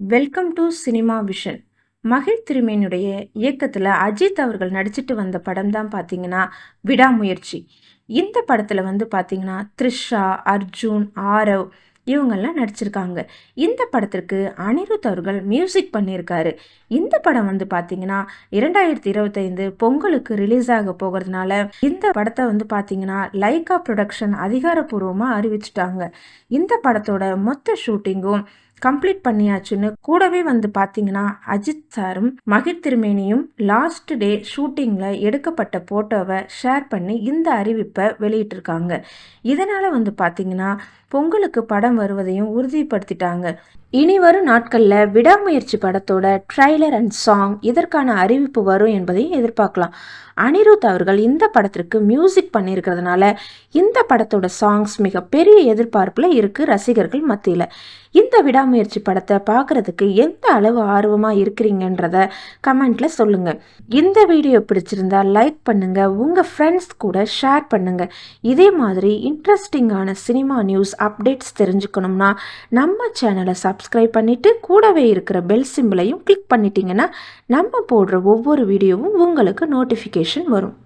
Welcome to cinema vision மகிழ் திருமேனுடைய இயக்கத்தில் அஜித் அவர்கள் நடிச்சிட்டு வந்த படம் தான் பார்த்தீங்கன்னா விடாமுயற்சி. இந்த படத்தில் வந்து பார்த்தீங்கன்னா த்ரிஷா அர்ஜுன் ஆரவ் இவங்கெல்லாம் நடிச்சிருக்காங்க. இந்த படத்திற்கு அனிருத் அவர்கள் மியூசிக் பண்ணியிருக்காரு. இந்த படம் வந்து பார்த்தீங்கன்னா இரண்டாயிரத்தி இருபத்தைந்து பொங்கலுக்கு ரிலீஸ் ஆக போகிறதுனால இந்த படத்தை வந்து பார்த்தீங்கன்னா லைகா ப்ரொடக்ஷன் அதிகாரப்பூர்வமாக அறிவிச்சிட்டாங்க. இந்த படத்தோட மொத்த ஷூட்டிங்கும் கம்ப்ளீட் பண்ணியாச்சுன்னு கூடவே வந்து பார்த்தீங்கன்னா அஜித் சாரும் மகிழ் திருமேனியும் லாஸ்ட் டே ஷூட்டிங்கில் எடுக்கப்பட்ட ஃபோட்டோவை ஷேர் பண்ணி இந்த அறிவிப்பை வெளியிட்டிருக்காங்க. இதனால் வந்து பார்த்தீங்கன்னா பொங்கலுக்கு படம் வருவதையும் உறுதிப்படுத்திட்டாங்க. இனி வரும் நாட்களில் விடாமுயற்சி படத்தோட ட்ரைலர் அண்ட் சாங் இதற்கான அறிவிப்பு வரும் என்பதையும் எதிர்பார்க்கலாம். அனிருத் அவர்கள் இந்த படத்திற்கு மியூசிக் பண்ணியிருக்கிறதுனால இந்த படத்தோட சாங்ஸ் மிகப்பெரிய எதிர்பார்ப்பில் இருக்குது ரசிகர்கள் மத்தியில். இந்த விடாமுயற்சி படத்தை பார்க்குறதுக்கு எந்த அளவு ஆர்வமாக இருக்கிறீங்கன்றத கமெண்ட்டில் சொல்லுங்கள் இந்த வீடியோ பிடிச்சிருந்தா லைக் பண்ணுங்கள் உங்கள் ஃப்ரெண்ட்ஸ் கூட ஷேர் பண்ணுங்கள் இதே மாதிரி இன்ட்ரெஸ்டிங்கான சினிமா நியூஸ் அப்டேட்ஸ் தெரிஞ்சுக்கணும்னா நம்ம சேனலை சப்ஸ்கிரைப் பண்ணிவிட்டு கூடவே இருக்கிற பெல் சிம்பிளையும் கிளிக் பண்ணிட்டீங்கன்னா நம்ம போடுற ஒவ்வொரு வீடியோவும் உங்களுக்கு நோட்டிஃபிகேஷன் வரும்.